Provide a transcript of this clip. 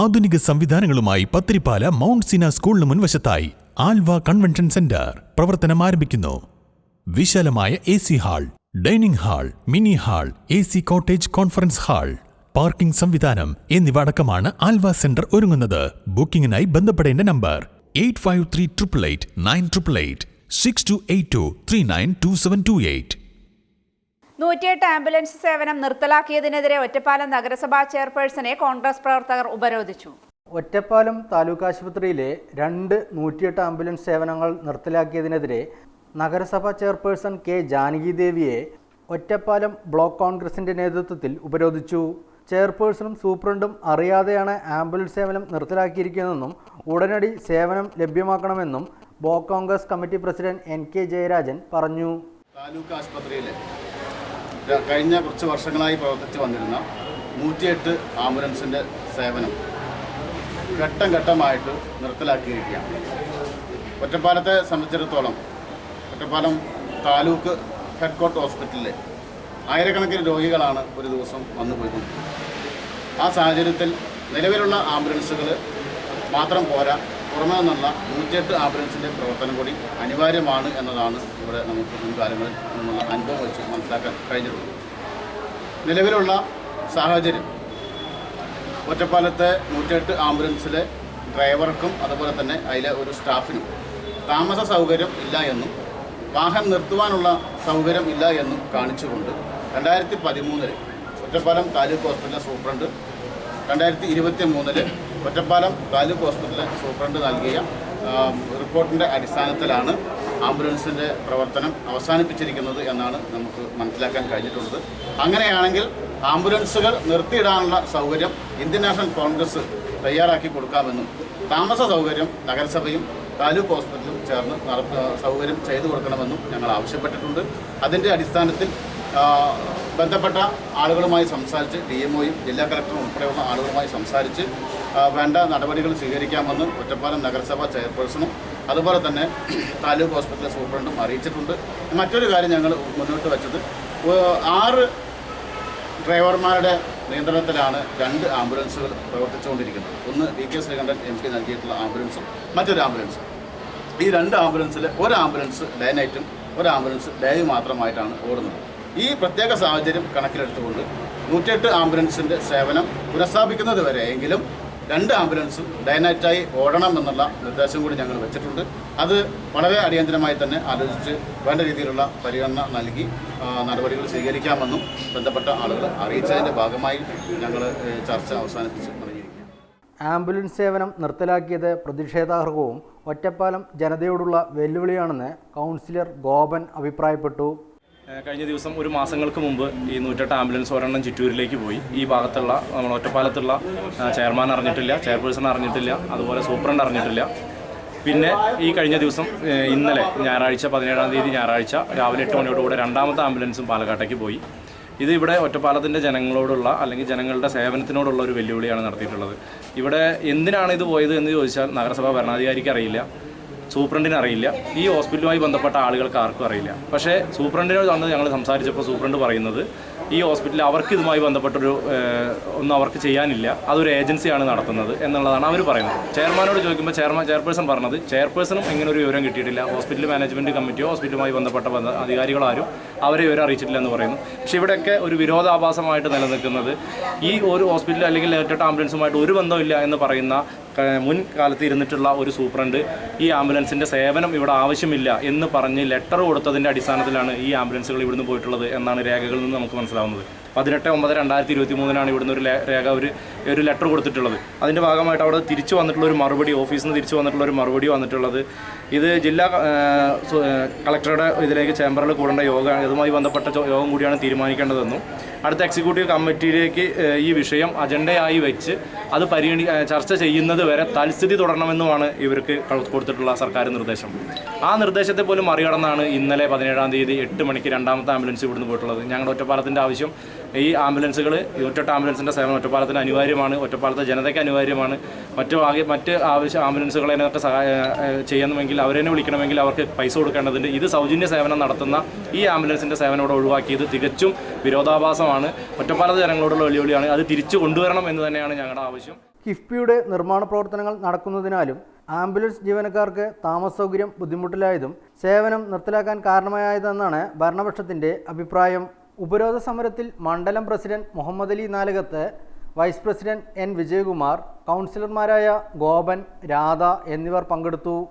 ആധുനിക സംവിധാനങ്ങളുമായി പത്തിരിപ്പാല മൗണ്ട് സിന സ്കൂളിന് മുൻവശത്തായി Alva convention centre പ്രവർത്തനം ആരംഭിക്കുന്നു. വിശാലമായ A C hall dining hall mini hall A C cottage conference hall parking സംവിധാനം എന്നിവ അടക്കമാണ് ആൽവ സെന്റർ ഒരുങ്ങുന്നത്. ബുക്കിംഗിനായി ബന്ധപ്പെടേണ്ട number eight five three triple eight nine triple eight six two eight two three nine two seven two eight. നൂറ്റിയെട്ട് ambulance സേവനം നിർത്തലാക്കിയതിനെതിരെ ഒറ്റപ്പാലം നഗരസഭാ ചെയർപേഴ്സണെ കോൺഗ്രസ് പ്രവർത്തകർ ഉപരോധിച്ചു. ഒറ്റപ്പാലം താലൂക്ക് ആശുപത്രിയിലെ രണ്ട് നൂറ്റിയെട്ട് ആംബുലൻസ് സേവനങ്ങൾ നിർത്തലാക്കിയതിനെതിരെ നഗരസഭാ ചെയർപേഴ്സൺ കെ ജാനകി ദേവിയെ ഒറ്റപ്പാലം ബ്ലോക്ക് കോൺഗ്രസിന്റെ നേതൃത്വത്തിൽ ഉപരോധിച്ചു. ചെയർപേഴ്സണും സൂപ്രണ്ടും അറിയാതെയാണ് ആംബുലൻസ് സേവനം നിർത്തലാക്കിയിരിക്കുന്നതെന്നും ഉടനടി സേവനം ലഭ്യമാക്കണമെന്നും block Congress committee president N K Jayarajan പറഞ്ഞു. താലൂക്ക് ആശുപത്രിയിൽ ര- കഴിഞ്ഞ കുറച്ച് വർഷങ്ങളായി പ്രവർത്തിച്ചു വന്നിരുന്ന നൂറ്റിയെട്ട് ആംബുലൻസിന്റെ സേവനം ഘട്ടം ഘട്ടമായിട്ട് നിർത്തലാക്കിയിരിക്കുകയാണ്. ഒറ്റപ്പാലത്തെ സംബന്ധിച്ചിടത്തോളം ഒറ്റപ്പാലം താലൂക്ക് ഹെഡ്കോർട്ട് ഹോസ്പിറ്റലിലെ ആയിരക്കണക്കിന് രോഗികളാണ് ഒരു ദിവസം വന്നു പോയിക്കൊണ്ടിരിക്കുന്നത് ആ സാഹചര്യത്തിൽ നിലവിലുള്ള ആംബുലൻസുകൾ മാത്രം പോരാ പുറമേ നിന്നുള്ള നൂറ്റിയെട്ട് ആംബുലൻസിന്റെ പ്രവർത്തനം കൂടി അനിവാര്യമാണ് എന്നതാണ് ഇവിടെ നമുക്ക് മുൻകാലങ്ങളിൽ നിന്നുള്ള അനുഭവം വെച്ച് മനസ്സിലാക്കാൻ കഴിഞ്ഞിട്ടുള്ളത്. നിലവിലുള്ള സാഹചര്യം ഒറ്റപ്പാലത്തെ നൂറ്റിയെട്ട് ആംബുലൻസിലെ ഡ്രൈവർക്കും അതുപോലെ തന്നെ അതിലെ ഒരു സ്റ്റാഫിനും താമസ സൗകര്യം ഇല്ല എന്നും വാഹനം നിർത്തുവാനുള്ള സൗകര്യം ഇല്ല എന്നും കാണിച്ചുകൊണ്ട് രണ്ടായിരത്തി പതിമൂന്നിൽ ഒറ്റപ്പാലം താലൂക്ക് ഹോസ്പിറ്റലിലെ സൂപ്രണ്ട് രണ്ടായിരത്തി ഇരുപത്തി മൂന്നിൽ ഒറ്റപ്പാലം താലൂക്ക് ഹോസ്പിറ്റലിലെ സൂപ്രണ്ട് നൽകിയ റിപ്പോർട്ടിന്റെ അടിസ്ഥാനത്തിലാണ് ആംബുലൻസിന്റെ പ്രവർത്തനം അവസാനിപ്പിച്ചിരിക്കുന്നത് എന്നാണ് നമുക്ക് മനസ്സിലാക്കാൻ കഴിഞ്ഞിട്ടുള്ളത്. അങ്ങനെയാണെങ്കിൽ ആംബുലൻസുകൾ നിർത്തിയിടാനുള്ള സൗകര്യം ഇന്ത്യൻ നാഷണൽ കോൺഗ്രസ് തയ്യാറാക്കി കൊടുക്കാമെന്നും താമസ സൗകര്യം നഗരസഭയും താലൂക്ക് ഹോസ്പിറ്റലും ചേർന്ന് സൗകര്യം ചെയ്തു കൊടുക്കണമെന്നും ഞങ്ങൾ ആവശ്യപ്പെട്ടിട്ടുണ്ട്. അതിന്റെ അടിസ്ഥാനത്തിൽ ബന്ധപ്പെട്ട ആളുകളുമായി സംസാരിച്ച് ഡി എംഒയും ജില്ലാ കളക്ടറും ഉൾപ്പെടെയുള്ള ആളുകളുമായി സംസാരിച്ച് വേണ്ട നടപടികൾ സ്വീകരിക്കാമെന്ന് ഒറ്റപ്പാലം നഗരസഭാ ചെയർപേഴ്സണും അതുപോലെ തന്നെ താലൂക്ക് ഹോസ്പിറ്റൽ സൂപ്രണ്ടും അറിയിച്ചിട്ടുണ്ട്. മറ്റൊരു കാര്യം ഞങ്ങൾ മുന്നോട്ട് വെച്ചത് ആറ് ഡ്രൈവർമാരുടെ നിയന്ത്രണത്തിലാണ് രണ്ട് ആംബുലൻസുകൾ പ്രവർത്തിച്ചുകൊണ്ടിരിക്കുന്നത്. ഒന്ന് V K Sreekandan M P നൽകിയിട്ടുള്ള ആംബുലൻസും മറ്റൊരു ആംബുലൻസും. ഈ രണ്ട് ആംബുലൻസിൽ ഒരു ആംബുലൻസ് ഡേ നൈറ്റും ഒരു ആംബുലൻസ് ഡേയും മാത്രമായിട്ടാണ് ഓടുന്നത്. ഈ പ്രത്യേക സാഹചര്യം കണക്കിലെടുത്തുകൊണ്ട് നൂറ്റിയെട്ട് ആംബുലൻസിന്റെ സേവനം പുനഃസ്ഥാപിക്കുന്നത് വരെയെങ്കിലും രണ്ട് ആംബുലൻസും ഡയനൈറ്റായി ഓടണം എന്നുള്ള നിർദ്ദേശം കൂടി ഞങ്ങൾ വെച്ചിട്ടുണ്ട്. അത് വളരെ അടിയന്തരമായി തന്നെ ആലോചിച്ച് വേണ്ട രീതിയിലുള്ള പരിഗണന നൽകി നടപടികൾ സ്വീകരിക്കാമെന്നും ബന്ധപ്പെട്ട ആളുകൾ അറിയിച്ചതിന്റെ ഭാഗമായി ഞങ്ങൾ ചർച്ച അവസാനിപ്പിച്ച് ആംബുലൻസ് സേവനം നിർത്തലാക്കിയത് പ്രതിഷേധാർഹവും ഒറ്റപ്പാലം ജനതയോടുള്ള വെല്ലുവിളിയാണെന്ന് കൗൺസിലർ ഗോപൻ അഭിപ്രായപ്പെട്ടു. കഴിഞ്ഞ ദിവസം ഒരു മാസങ്ങൾക്ക് മുമ്പ് ഈ നൂറ്റെട്ട് ആംബുലൻസ് ഒരെണ്ണം ചിറ്റൂരിലേക്ക് പോയി. ഈ ഭാഗത്തുള്ള നമ്മൾ ഒറ്റപ്പാലത്തുള്ള ചെയർമാൻ അറിഞ്ഞിട്ടില്ല ചെയർപേഴ്സൺ അറിഞ്ഞിട്ടില്ല അതുപോലെ സൂപ്രണ്ട് അറിഞ്ഞിട്ടില്ല. പിന്നെ ഈ കഴിഞ്ഞ ദിവസം ഇന്നലെ ഞായറാഴ്ച പതിനേഴാം തീയതി ഞായറാഴ്ച രാവിലെ എട്ട് മണിയോടുകൂടെ രണ്ടാമത്തെ ആംബുലൻസും പാലക്കാട്ടേക്ക് പോയി. ഇത് ഇവിടെ ഒറ്റപ്പാലത്തിന്റെ ജനങ്ങളോടുള്ള അല്ലെങ്കിൽ ജനങ്ങളുടെ സേവനത്തിനോടുള്ള ഒരു വെല്ലുവിളിയാണ് നടത്തിയിട്ടുള്ളത്. ഇവിടെ എന്തിനാണ് ഇത് പോയത് എന്ന് ചോദിച്ചാൽ നഗരസഭാ ഭരണാധികാരിക്ക് അറിയില്ല. സൂപ്രണ്ടിന് അറിയില്ല. ഈ ഹോസ്പിറ്റലുമായി ബന്ധപ്പെട്ട ആളുകൾക്ക് ആർക്കും അറിയില്ല. പക്ഷേ സൂപ്രണ്ടിനോട് വന്ന് ഞങ്ങൾ സംസാരിച്ചപ്പോൾ സൂപ്രണ്ട് പറയുന്നത് ഈ ഹോസ്പിറ്റലിൽ അവർക്ക് ഇതുമായി ബന്ധപ്പെട്ടൊരു ഒന്നും അവർക്ക് ചെയ്യാനില്ല. അതൊരു ഏജൻസിയാണ് നടത്തുന്നത് എന്നുള്ളതാണ് അവർ പറയുന്നത്. ചെയർമാനോട് ചോദിക്കുമ്പോൾ ചെയർമാൻ ചെയർപേഴ്സൺ പറഞ്ഞത് ചെയർപേഴ്സണും ഇങ്ങനെ ഒരു വിവരം കിട്ടിയിട്ടില്ല. ഹോസ്പിറ്റൽ മാനേജ്മെന്റ് കമ്മിറ്റിയോ ഹോസ്പിറ്റലുമായി ബന്ധപ്പെട്ട അധികാരികളാരും അവരെ വിവരം അറിയിച്ചിട്ടില്ല എന്ന് പറയുന്നു. പക്ഷേ ഇവിടെയൊക്കെ ഒരു വിരോധാഭാസമായിട്ട് നിലനിൽക്കുന്നത് ഈ ഒരു ഹോസ്പിറ്റൽ അല്ലെങ്കിൽ ലേറ്റഡ് ആംബുലൻസുമായിട്ട് ഒരു ബന്ധമില്ല എന്ന് പറയുന്ന മുൻ കാലത്ത് ഇരുന്നിട്ടുള്ള ഒരു സൂപ്രണ്ട് ഈ ആംബുലൻസിന്റെ സേവനം ഇവിടെ ആവശ്യമില്ല എന്ന് പറഞ്ഞ് ലെറ്റർ കൊടുത്തതിന്റെ അടിസ്ഥാനത്തിലാണ് ഈ ആംബുലൻസുകൾ ഇവിടുന്ന് പോയിട്ടുള്ളത് എന്നാണ് രേഖകളിൽ നിന്ന് നമുക്ക് മനസ്സിലാവുന്നത്. പതിനെട്ട് ഒമ്പത് രണ്ടായിരത്തി ഇരുപത്തി മൂന്നിനാണ് ഇവിടുന്ന് ഒരു രേഖ ഒരു ഒരു ലെറ്റർ കൊടുത്തിട്ടുള്ളത്. അതിന്റെ ഭാഗമായിട്ട് അവിടെ തിരിച്ചു വന്നിട്ടുള്ള ഒരു മറുപടി ഓഫീസിൽ നിന്ന് തിരിച്ചു വന്നിട്ടുള്ള ഒരു മറുപടി വന്നിട്ടുള്ളത്. ഇത് ജില്ലാ കളക്ടറുടെ ഇതിലേക്ക് ചേംബറിൽ കൂടേണ്ട യോഗം ഇതുമായി ബന്ധപ്പെട്ട യോഗം കൂടിയാണ് തീരുമാനിക്കേണ്ടതെന്നും അടുത്ത എക്സിക്യൂട്ടീവ് കമ്മിറ്റിയിലേക്ക് ഈ വിഷയം അജണ്ടയായി വെച്ച് അത് പരിഗണി ചർച്ച ചെയ്യുന്നത് വരെ തൽസ്ഥിതി തുടരണമെന്നുമാണ് ഇവർക്ക് കൊടുത്തിട്ടുള്ള സർക്കാർ നിർദ്ദേശം. ആ നിർദ്ദേശത്തെ പോലും മറികടന്നാണ് ഇന്നലെ പതിനേഴാം തീയതി എട്ട് മണിക്ക് രണ്ടാമത്തെ ആംബുലൻസ് ഇവിടുന്ന് പോയിട്ടുള്ളത്. ഞങ്ങളുടെ ഒറ്റപ്പാലത്തിന്റെ ആവശ്യം ഈ ആംബുലൻസുകൾ ഒറ്റ ആംബുലൻസിന്റെ സേവനം ഒറ്റപ്പാലത്തിന് അനിവാര്യമാണ് ഒറ്റപ്പാലത്തെ ജനതയ്ക്ക് അനിവാര്യമാണ്. മറ്റു മറ്റ് ആവശ്യ ആംബുലൻസുകളെ സഹായ ചെയ്യണമെങ്കിൽ അവരെ തന്നെ വിളിക്കണമെങ്കിൽ അവർക്ക് പൈസ കൊടുക്കേണ്ടതുണ്ട്. ഇത് സൗജന്യ സേവനം നടത്തുന്ന ഈ ആംബുലൻസിന്റെ സേവനം ഇവിടെ ഒഴിവാക്കിയത് തികച്ചും വിരോധാഭാസമാണ്. ഒറ്റപ്പാലത്ത് ജനങ്ങളോടുള്ള വെല്ലുവിളിയാണ്. അത് തിരിച്ചു കൊണ്ടുവരണം എന്ന് തന്നെയാണ് ഞങ്ങളുടെ ആവശ്യം. കിഫ്ബിയുടെ നിർമ്മാണ പ്രവർത്തനങ്ങൾ നടക്കുന്നതിനാലും ആംബുലൻസ് ജീവനക്കാർക്ക് താമസ സൗകര്യം ബുദ്ധിമുട്ടിലായതും സേവനം നിർത്തലാക്കാൻ കാരണമായതെന്നാണ് ഭരണപക്ഷത്തിന്റെ അഭിപ്രായം. ഉപരോധ സമരത്തിൽ മണ്ഡലം president Muhammad Ali Nalakath vice president N Vijayakumar കൗൺസിലർമാരായ ഗോപൻ രാധ എന്നിവർ പങ്കെടുത്തു.